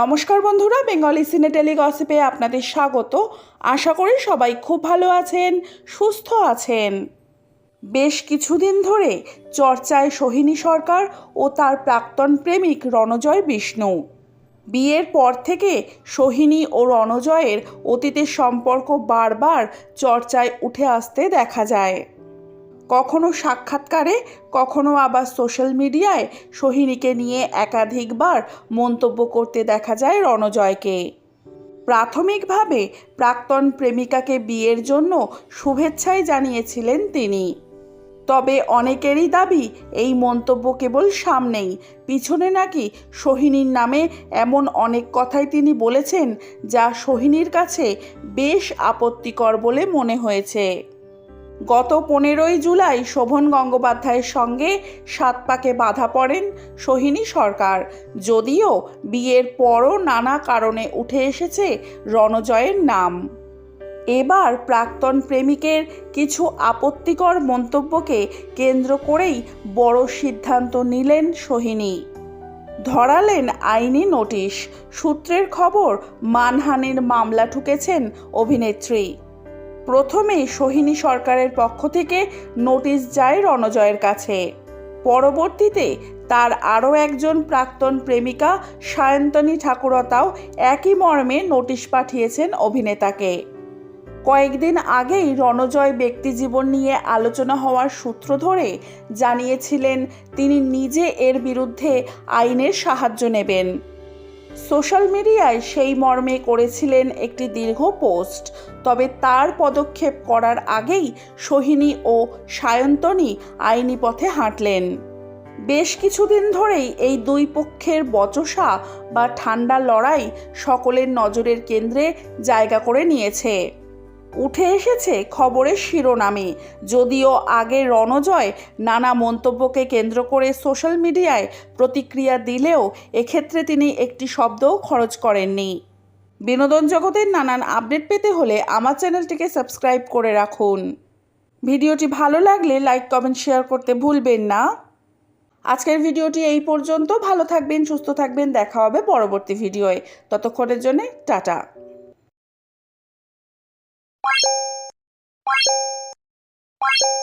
নমস্কার বন্ধুরা, বেঙ্গলি সিনে টেলিগসিপে আপনাদের স্বাগত। আশা করি সবাই খুব ভালো আছেন, সুস্থ আছেন। বেশ কিছুদিন ধরে চর্চায় সোহিনী সরকার ও তার প্রাক্তন প্রেমিক রণজয় বিষ্ণু। বিয়ের পর থেকে সোহিনী ও রণজয়ের অতীতের সম্পর্ক বারবার চর্চায় উঠে আসতে দেখা যায়। কখনো সাক্ষাৎকারে, কখনো আবার সোশ্যাল মিডিয়ায় সোহিনীকে নিয়ে একাধিকবার মন্তব্য করতে দেখা যায় রণজয়কে। প্রাথমিকভাবে প্রাক্তন প্রেমিকাকে বিয়ের জন্য শুভেচ্ছাই জানিয়েছিলেন তিনি। তবে অনেকেরই দাবি, এই মন্তব্য কেবল সামনেই, পিছনে নাকি সোহিনীর নামে এমন অনেক কথাই তিনি বলেছেন, যা সোহিনীর কাছে বেশ আপত্তিকর বলে মনে হয়েছে। গত পনেরোই জুলাই শোভন গঙ্গোপাধ্যায়ের সঙ্গে সাত পাকে বাধা পড়েন সোহিনী সরকার। যদিও বিয়ের পরও নানা কারণে উঠে এসেছে রণজয়ের নাম। এবার প্রাক্তন প্রেমিকের কিছু আপত্তিকর মন্তব্যকে কেন্দ্র করেই বড় সিদ্ধান্ত নিলেন সোহিনী। ধরালেন আইনি নোটিশ। সূত্রের খবর, মানহানির মামলা ঠুকেছেন অভিনেত্রী। প্রথমে সোহিনী সরকারের পক্ষ থেকে নোটিশ যায় রণজয়ের কাছে। পরবর্তীতে তার আরও একজন প্রাক্তন প্রেমিকা সায়ন্তনী ঠাকুরতাও একই মর্মে নোটিশ পাঠিয়েছেন অভিনেতাকে। কয়েকদিন আগেই রণজয় ব্যক্তিজীবন নিয়ে আলোচনা হওয়ার সূত্র ধরে জানিয়েছিলেন, তিনি নিজে এর বিরুদ্ধে আইনের সাহায্য নেবেন। সোশ্যাল মিডিয়ায় সেই মর্মে করেছিলেন একটি দীর্ঘ পোস্ট। তবে তার পদক্ষেপ করার আগেই সোহিনী ও সায়ন্তনী আইনি পথে হাঁটলেন। বেশ কিছুদিন ধরেই এই দুই পক্ষের বচসা বা ঠান্ডা লড়াই সকলের নজরের কেন্দ্রে জায়গা করে নিয়েছে। উঠে এসেছে খবরের শিরোনামে। যদিও আগে রণজয় নানা মন্তব্যকে কেন্দ্র করে সোশ্যাল মিডিয়ায় প্রতিক্রিয়া দিলেও এক্ষেত্রে তিনি একটি শব্দও খরচ করেননি। বিনোদন জগতের নানান আপডেট পেতে হলে আমার চ্যানেলটিকে সাবস্ক্রাইব করে রাখুন। ভিডিওটি ভালো লাগলে লাইক, কমেন্ট, শেয়ার করতে ভুলবেন না। আজকের ভিডিওটি এই পর্যন্ত। ভালো থাকবেন, সুস্থ থাকবেন। দেখা হবে পরবর্তী ভিডিওয়ে। ততক্ষণের জন্যে টাটা। you